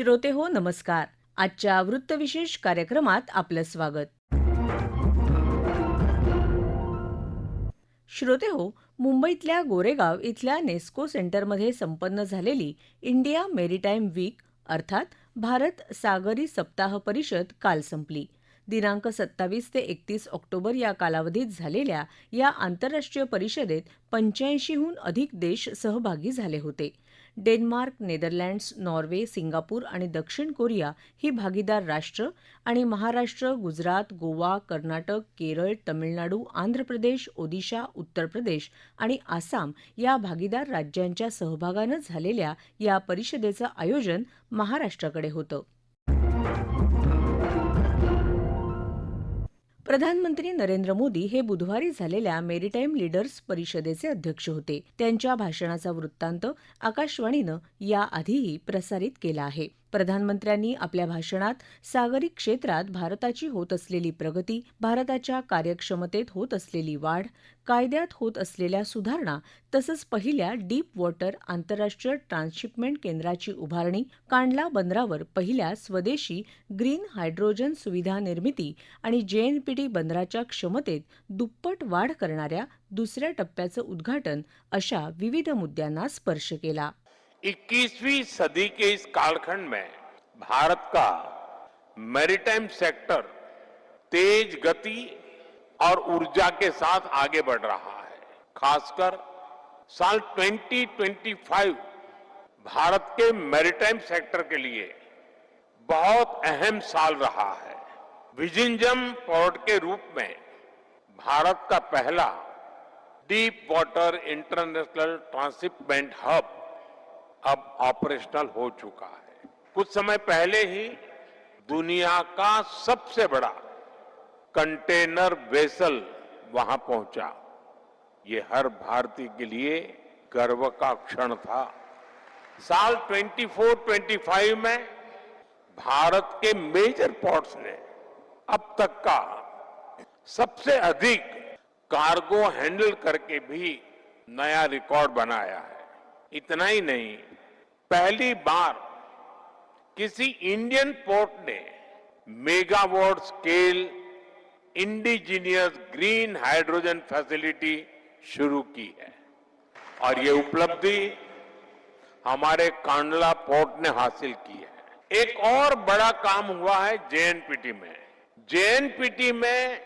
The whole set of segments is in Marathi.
श्रोते हो नमस्कार. आजच्या वृत्तविशेष कार्यक्रमात आपलं स्वागत. श्रोते हो मुंबईतल्या गोरेगाव इथल्या नेस्को सेंटरमध्ये संपन्न झालेली इंडिया मेरीटाईम वीक अर्थात भारत सागरी सप्ताह परिषद काल संपली. दिनांक सत्तावीस ते एकतीस ऑक्टोबर या कालावधीत झालेल्या या आंतरराष्ट्रीय परिषदेत पंच्याऐंशीहून अधिक देश सहभागी झाले होते. डेन्मार्क नेदरलँड्स नॉर्वे सिंगापूर आणि दक्षिण कोरिया ही भागीदार राष्ट्र आणि महाराष्ट्र गुजरात गोवा कर्नाटक केरळ तमिळनाडू आंध्र प्रदेश ओदिशा उत्तर प्रदेश आणि आसाम या भागीदार राज्यांच्या सहभागानं झालेल्या या परिषदेचं आयोजन महाराष्ट्राकडे होतं. प्रधानमंत्री नरेंद्र मोदी हे बुधवारी झालेल्या मेरीटाईम लीडर्स परिषदेचे अध्यक्ष होते. त्यांच्या भाषणाचा वृत्तांत आकाशवाणीनं याआधीही प्रसारित केला आहे. प्रधानमंत्र्यांनी आपल्या भाषणात सागरी क्षेत्रात भारताची होत असलेली प्रगती भारताच्या कार्यक्षमतेत होत असलेली वाढ कायद्यात होत असलेल्या सुधारणा तसंच पहिल्या डीप वॉटर आंतरराष्ट्रीय ट्रान्सशिपमेंट केंद्राची उभारणी कांडला बंदरावर पहिल्या स्वदेशी ग्रीन हायड्रोजन सुविधा निर्मिती आणि जेएनपीटी बंदराच्या क्षमतेत दुप्पट वाढ करणाऱ्या दुसऱ्या टप्प्याचं उद्घाटन अशा विविध मुद्द्यांना स्पर्श केला. 21वीं सदी के इस कालखंड में भारत का मैरीटाइम सेक्टर तेज गति और ऊर्जा के साथ आगे बढ़ रहा है। खासकर साल 2025 भारत के मैरीटाइम सेक्टर के लिए बहुत अहम साल रहा है। विजिंजम पोर्ट के रूप में भारत का पहला deep water international transshipment hub अब ऑपरेशनल हो चुका है। कुछ समय पहले ही दुनिया का सबसे बड़ा कंटेनर वेसल वहाँ पहुँचा। ये हर भारतीय के लिए गर्व का क्षण था। साल 24-25 में भारत के मेजर पोर्ट्स ने अब तक का सबसे अधिक कार्गो हैंडल करके भी नया रिकॉर्ड बनाया है। इतना ही नहीं पहली बार किसी इंडियन पोर्ट ने megawatt scale indigenous green hydrogen facility शुरू की है। और ये उपलब्धि हमारे कांडला पोर्ट ने हासिल की है। एक और बड़ा काम हुआ है जेएनपीटी में। जेएनपीटी में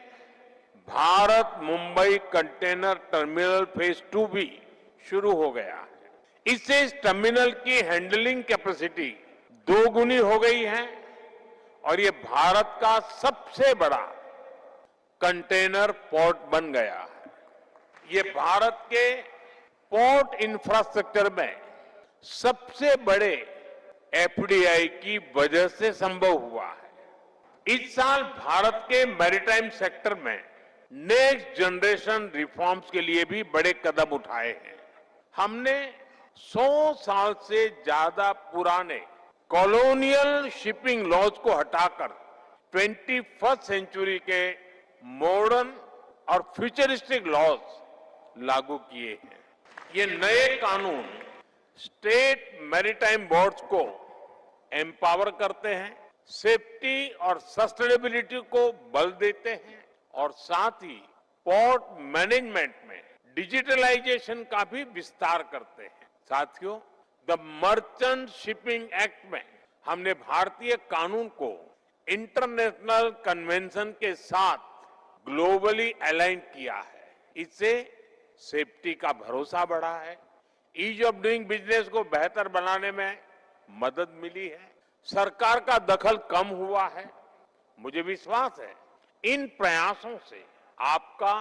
Bharat Mumbai container terminal phase two भी शुरू हो गया। है इससे इस टर्मिनल की हैंडलिंग कैपेसिटी दो गुनी हो गई है और ये भारत का सबसे बड़ा कंटेनर पोर्ट बन गया है। ये भारत के पोर्ट इंफ्रास्ट्रक्चर में सबसे बड़े एफडीआई की वजह से संभव हुआ है। इस साल भारत के मैरिटाइम सेक्टर में नेक्स्ट जनरेशन रिफॉर्म्स के लिए भी बड़े कदम उठाए हैं। हमने 100 साल से ज़्यादा पुराने कॉलोनियल शिपिंग लॉज को हटाकर 21st सेंचुरी के मॉडर्न और फ्यूचरिस्टिक लॉज लागू किए हैं। ये नए कानून स्टेट मैरीटाइम बोर्ड्स को एम्पावर करते हैं सेफ्टी और सस्टेनेबिलिटी को बल देते हैं और साथ ही पोर्ट मैनेजमेंट में डिजिटलाइजेशन का भी विस्तार करते हैं। साथियों, द मर्चेंट शिपिंग एक्ट में हमने भारतीय कानून को इंटरनेशनल कन्वेंशन के साथ ग्लोबली अलाइन किया है। इससे सेफ्टी का भरोसा बढ़ा है, ईज ऑफ़ डूइंग बिज़नेस को बेहतर बनाने में मदद मिली है, सरकार का दखल कम हुआ है। मुझे विश्वास है, इन प्रयासों से आपका,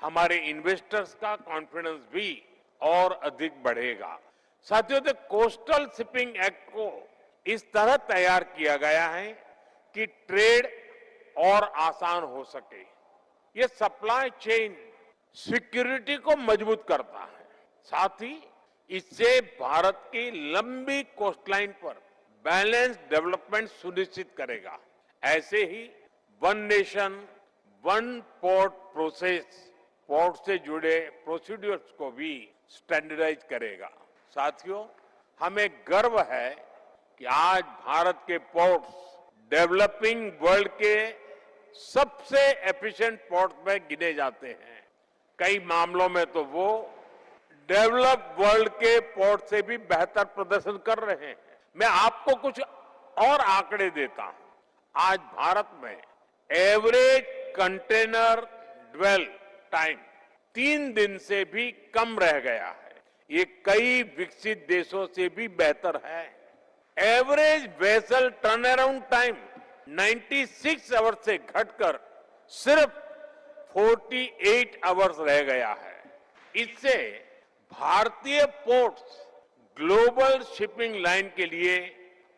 हमारे इन्वेस्टर्स का कॉन्फिडेंस भी और अधिक बढ़ेगा। साथियों तो कोस्टल शिपिंग एक्ट को इस तरह तैयार किया गया है कि ट्रेड और आसान हो सके। ये सप्लाई चेन सिक्योरिटी को मज़बूत करता है। साथ ही इससे भारत की लंबी कोस्टलाइन पर बैलेंस डेवलपमेंट सुनिश्चित करेगा। ऐसे ही one nation one port process port से जुड़े प्रोसीड्यूर्स को भी स्टैंडर्डाइज करेगा। साथियों, हमें गर्व है कि आज भारत के पोर्ट्स डेवलपिंग वर्ल्ड के सबसे एफिशिएंट पोर्ट्स में गिने जाते हैं। कई मामलों में तो वो डेवलप वर्ल्ड के पोर्ट से भी बेहतर प्रदर्शन कर रहे हैं। मैं आपको कुछ और आंकड़े देता हूँ। आज भारत में एवरेज कंटेनर ड्वेल टाइम तीन दिन से भी कम रह गया है। ये कई विकसित देशों से भी बेहतर है। Average vessel turnaround time 96 hours से घटकर सिर्फ़ 48 आवर्स रह गया है। इससे भारतीय पोर्ट्स ग्लोबल शिपिंग लाइन के लिए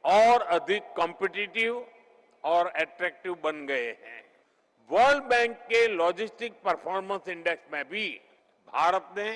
और अधिक कॉम्पिटिटिव और अट्रैक्टिव बन गए हैं। वर्ल्ड बैंक के लॉजिस्टिक परफॉर्मेंस इंडेक्स में भी भारत ने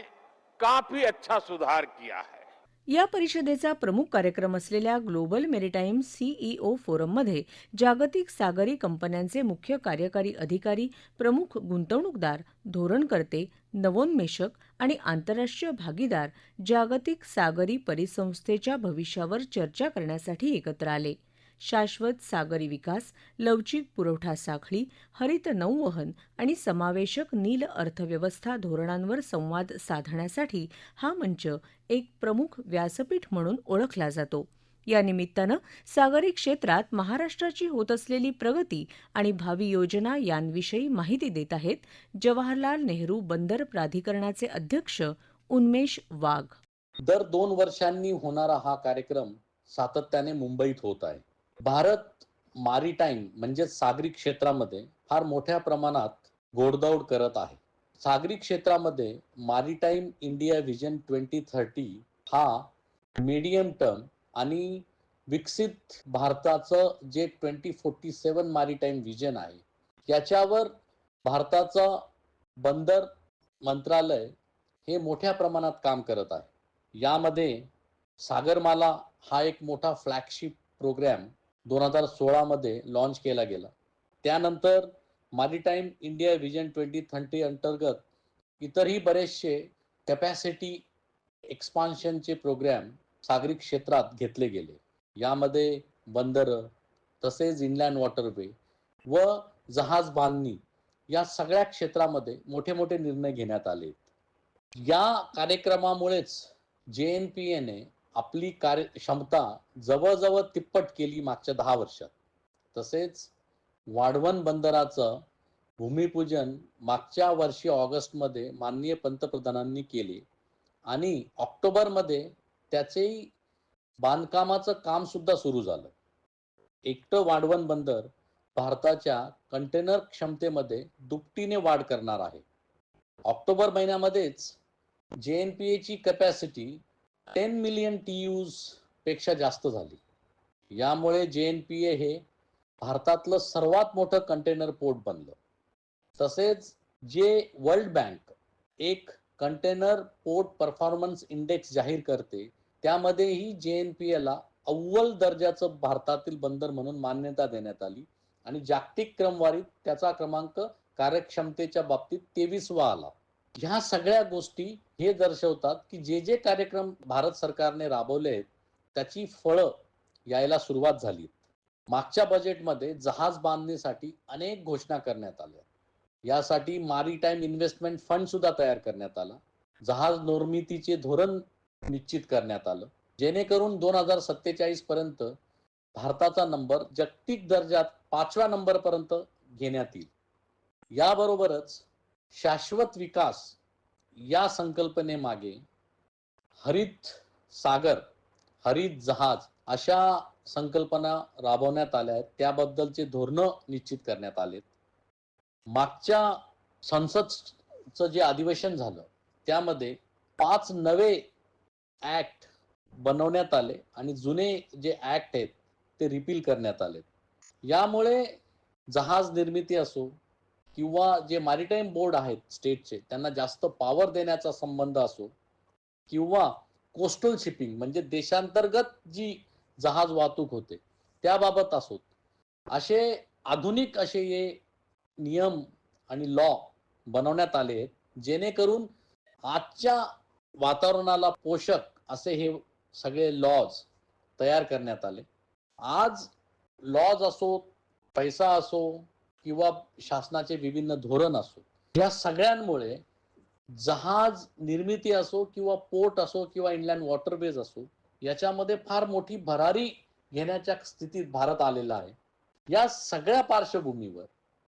काफी अच्छा सुधार किया है। या परिषदेचा प्रमुख कार्यक्रम असलेल्या ग्लोबल मेरीटाईम सीईओ फोरममध्ये जागतिक सागरी कंपन्यांचे मुख्य कार्यकारी अधिकारी प्रमुख गुंतवणूकदार धोरणकर्ते नवोन्मेषक आणि आंतरराष्ट्रीय भागीदार जागतिक सागरी परिसंस्थेच्या भविष्यावर चर्चा करण्यासाठी एकत्र आले. शाश्वत सागरी विकास लवचिक पुरवठा साखळी हरित नौवहन आणि समावेशक नील अर्थव्यवस्था धोरणांवर संवाद साधण्यासाठी हा मंच एक प्रमुख व्यासपीठ म्हणून ओळखला जातो. या निमित्तानं सागरी क्षेत्रात महाराष्ट्राची होत असलेली प्रगती आणि भावी योजना यांविषयी माहिती देत आहेत जवाहरलाल नेहरू बंदर प्राधिकरणाचे अध्यक्ष उन्मेष वाघ. दर दोन वर्षांनी होणारा हा कार्यक्रम सातत्याने मुंबईत होत आहे. भारत मारीटाईम म्हणजे सागरी क्षेत्रामध्ये फार मोठ्या प्रमाणात घोडदौड करत आहे. सागरी क्षेत्रामध्ये maritime India vision twenty thirty हा मीडियम टर्म आणि विकसित भारताचं जे twenty forty seven maritime vision आहे याच्यावर भारताचं बंदर मंत्रालय हे मोठ्या प्रमाणात काम करत आहे. यामध्ये सागरमाला हा एक मोठा फ्लॅगशिप प्रोग्रॅम दोन हजार सोळामध्ये लॉन्च केला गेला. त्यानंतर maritime India vision twenty thirty अंतर्गत इतरही बरेचसे कॅपॅसिटी एक्सपान्शनचे प्रोग्रॅम सागरी क्षेत्रात घेतले गेले. यामध्ये बंदरं तसेच इनलँड वॉटरवे व जहाज बांधणी या सगळ्या क्षेत्रामध्ये मोठे मोठे निर्णय घेण्यात आले या कार्यक्रमामुळेच जे एन पी एने आपली कार्य क्षमता जवळजवळ तिप्पट केली मागच्या दहा वर्षात. तसेच वाढवण बंदराचं भूमिपूजन मागच्या वर्षी ऑगस्टमध्ये माननीय पंतप्रधानांनी केले आणि ऑक्टोबरमध्ये त्याचेही बांधकामाचं काम सुद्धा सुरू झालं. एकटं वाढवण बंदर भारताच्या कंटेनर क्षमतेमध्ये दुपटीने वाढ करणार आहे. ऑक्टोबर महिन्यामध्येच जे एन पी एची कपॅसिटी टेन मिलियन टी यूजपेक्षा जास्त झाली. यामुळे जे एन पी ए हे भारतातलं सर्वात मोठं कंटेनर पोर्ट बनलं. तसेच जे वर्ल्ड बँक एक कंटेनर पोर्ट परफॉर्मन्स इंडेक्स जाहीर करते त्यामध्येही जे एन पी एला अव्वल दर्जाचं भारतातील बंदर म्हणून मान्यता देण्यात आली आणि जागतिक क्रमवारीत त्याचा क्रमांक कार्यक्षमतेच्या बाबतीत तेवीसवा आला. ह्या सगळ्या गोष्टी हे दर्शवतात की जे जे कार्यक्रम भारत सरकारने राबवले आहेत त्याची फळं यायला सुरुवात झाली. मागच्या बजेटमध्ये जहाज बांधणीसाठी अनेक घोषणा करण्यात आल्या. यासाठी मारीटाईम इन्व्हेस्टमेंट फंड सुद्धा तयार करण्यात आला. जहाज निर्मितीचे धोरण निश्चित करण्यात आलं. जेणेकरून दोन हजार सत्तेचाळीस पर्यंत भारताचा नंबर जागतिक दर्जात पाचव्या नंबर पर्यंत घेण्यात येईल. याबरोबरच शाश्वत विकास या संकल्पनेमागे हरित सागर हरित जहाज अशा संकल्पना राबवण्यात आल्या आहेत. त्याबद्दलचे धोरणं निश्चित करण्यात आलेत. मागच्या संसदचं जे अधिवेशन झालं त्यामध्ये पाच नवे ऍक्ट बनवण्यात आले आणि जुने जे ऍक्ट आहेत ते रिपील करण्यात आले यामुळे जहाज निर्मिती असो किंवा जे मॅरिटाईम बोर्ड आहेत स्टेटचे त्यांना जास्त पॉवर देण्याचा संबंध असो किंवा कोस्टल शिपिंग म्हणजे देशांतर्गत जी जहाज वाहतूक होते त्याबाबत असोत असे आधुनिक असे हे नियम आणि लॉ बनवण्यात आले आहेत जेणेकरून आजच्या वातावरणाला पोषक असे हे सगळे लॉज तयार करण्यात आले. आज लॉज असो पैसा असो किंवा शासनाचे विभिन्न धोरण असो या सगळ्यांमुळे जहाज निर्मिती असो किंवा पोर्ट असो किंवा इनलँड वॉटरवेज असो याच्यामध्ये फार मोठी भरारी घेण्याच्या स्थितीत भारत आलेला आहे. या सगळ्या पार्श्वभूमीवर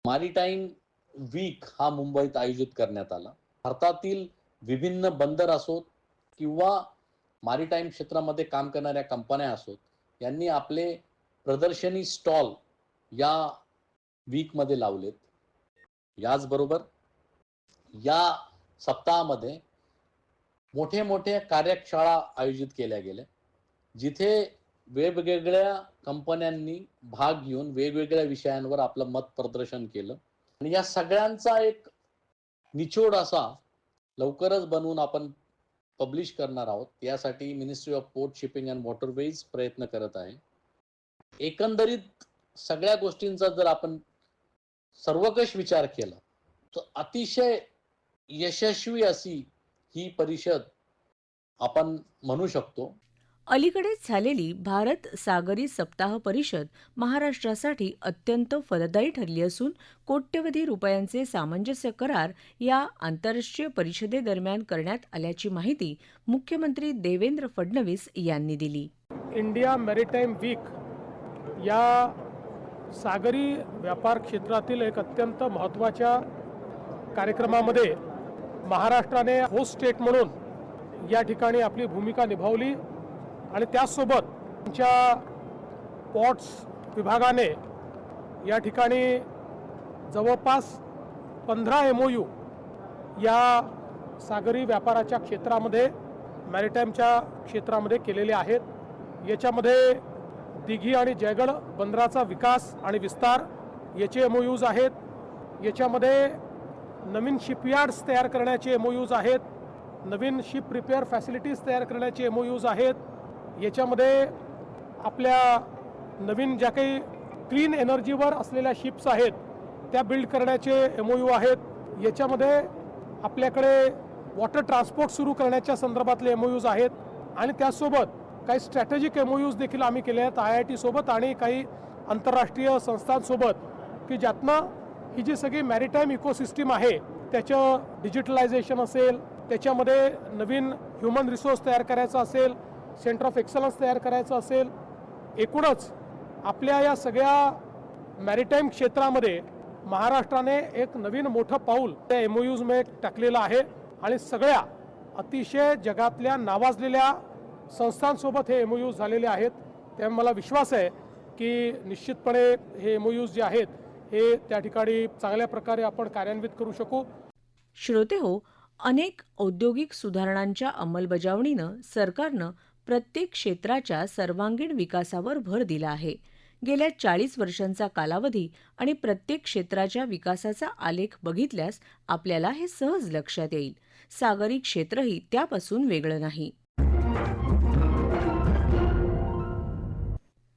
मारिटाईम वीक हा मुंबईत आयोजित करण्यात आला. भारतातील विभिन्न बंदर असोत किंवा मारिटाईम क्षेत्रामध्ये काम करणाऱ्या कंपन्या असोत यांनी आपले प्रदर्शनी स्टॉल या वीकमध्ये लावलेत. याचबरोबर या सप्ताहामध्ये मोठे मोठे कार्यशाळा आयोजित केल्या गेल्या जिथे वेगवेगळ्या कंपन्यांनी भाग घेऊन वेगवेगळ्या विषयांवर आपलं मत प्रदर्शन केलं. आणि या सगळ्यांचा एक निचोड असा लवकरच बनवून आपण पब्लिश करणार आहोत. यासाठी ministry of port shipping and waterways प्रयत्न करत आहे. एकंदरीत सगळ्या गोष्टींचा जर आपण सर्वकष विचार केला तर अतिशय यशस्वी अशी ही परिषद आपण म्हणू शकतो. अलीकडेच झालेली भारत सागरी सप्ताह परिषद महाराष्ट्रासाठी अत्यंत फलदायी ठरली असून कोट्यवधी रुपयांचे सामंजस्य करार या आंतरराष्ट्रीय परिषदेदरम्यान करण्यात आल्याची माहिती मुख्यमंत्री देवेंद्र फडणवीस यांनी दिली. इंडिया मॅरिटाईम वीक या सागरी व्यापार क्षेत्रातील एक अत्यंत महत्त्वाच्या कार्यक्रमामध्ये महाराष्ट्राने होस्ट स्टेट म्हणून या ठिकाणी आपली भूमिका निभावली आणि त्याचसोबत आमच्या पॉट्स विभागाने या ठिकाणी जवळपास पंधरा एम ओ यू या सागरी व्यापाराच्या क्षेत्रामध्ये मॅरिटाईमच्या क्षेत्रामध्ये केलेले आहेत. याच्यामध्ये दिघी आणि जयगड बंदराचा विकास आणि विस्तार याचे एम ओ यूज आहेत. याच्यामध्ये नवीन शिपयार्ड्स तयार करण्याचे एम ओ यूज आहेत. नवीन शिप रिपेअर फॅसिलिटीज तयार करण्याचे एम ओ यूज आहेत. याच्यामध्ये आपल्या नवीन ज्या काही क्लीन एनर्जीवर असलेल्या शिप्स आहेत त्या बिल्ड करण्याचे एम ओ यू आहेत. याच्यामध्ये आपल्याकडे वॉटर ट्रान्सपोर्ट सुरू करण्याच्या संदर्भातले एम ओ यूज आहेत. आणि त्याचसोबत काही स्ट्रॅटेजिक एम ओ यूज देखील आम्ही केले आहेत. आय आय टीसोबत आणि काही आंतरराष्ट्रीय संस्थांसोबत की ज्यातनं ही जी सगळी मॅरिटाईम इकोसिस्टीम आहे त्याचं डिजिटलायझेशन असेल त्याच्यामध्ये नवीन ह्युमन रिसोर्स तयार करायचा असेल सेंटर ऑफ एक्सलन्स तयार करायचं असेल एकूणच आपल्या या सगळ्या मॅरिटाईम क्षेत्रामध्ये महाराष्ट्राने एक नवीन मोठं पाऊल त्या एम ओ यूजमध्ये टाकलेलं आहे. आणि सगळ्या अतिशय जगातल्या नावाजलेल्या संस्थांसोबत हे एम यूज झालेले आहेत. त्यामुळे मला विश्वास आहे की निश्चितपणे हे एम यूज जे आहेत हे त्या ठिकाणी चांगल्या प्रकारे आपण कार्यान्वित करू शकू. श्रोते हो अनेक औद्योगिक सुधारणांच्या अंमलबजावणीनं सरकारनं प्रत्येक क्षेत्राच्या सर्वांगीण विकासावर भर दिला आहे. गेल्या चाळीस वर्षांचा कालावधी आणि प्रत्येक क्षेत्राच्या विकासाचा आलेख बघितल्यास आपल्याला हे सहज लक्षात येईल. सागरी क्षेत्रही त्यापासून वेगळं नाही.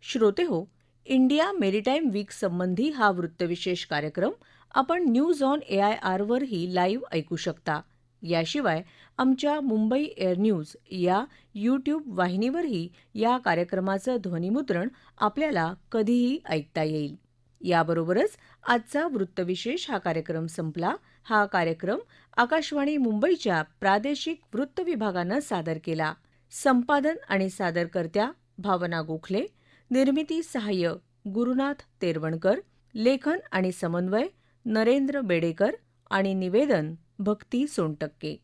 श्रोते हो इंडिया मेरीटाईम वीक संबंधी हा वृत्तविशेष कार्यक्रम आपण न्यूज ऑन ए आय आरवरही लाईव्ह ऐकू शकता. याशिवाय आमच्या मुंबई एअर न्यूज या यूट्यूब वाहिनीवरही या कार्यक्रमाचं ध्वनिमुद्रण आपल्याला कधीही ऐकता येईल. याबरोबरच आजचा वृत्तविशेष हा कार्यक्रम संपला. हा कार्यक्रम आकाशवाणी मुंबईच्या प्रादेशिक वृत्त विभागानं सादर केला. संपादन आणि सादरकर्त्या भावना गोखले निर्मिती सहाय्य गुरुनाथ तेरवणकर लेखन आणि समन्वय नरेंद्र बेडेकर आणि निवेदन भक्ती सोनटक्के.